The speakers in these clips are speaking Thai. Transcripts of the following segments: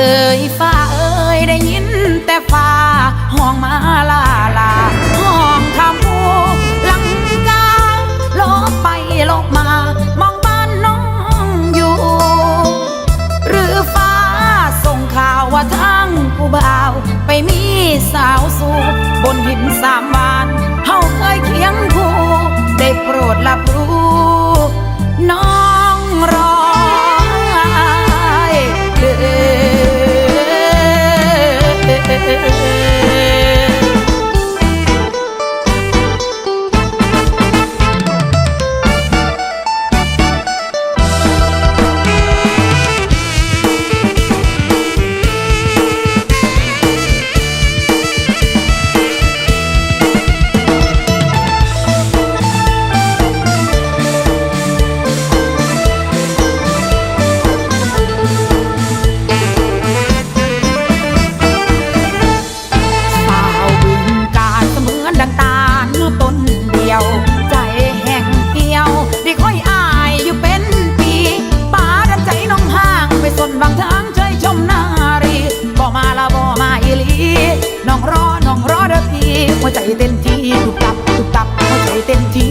อ้ยฟ้าเอ้ยได้ยินแต่ฟ้าห้องมาลาลาห้องคำพูลังกาลบไปลบมามองบ้านน้องอยู่ หรือฟ้าส่งข่าวว่าทั้งผู้บ่าว ไปมีสาวสู่บนหินสามบานเฮาเคยเคียงคู่ เต้นทีตุบตับตุบตับหัวใจเต้นที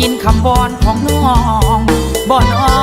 ยินคำบอนของน้องบอนอ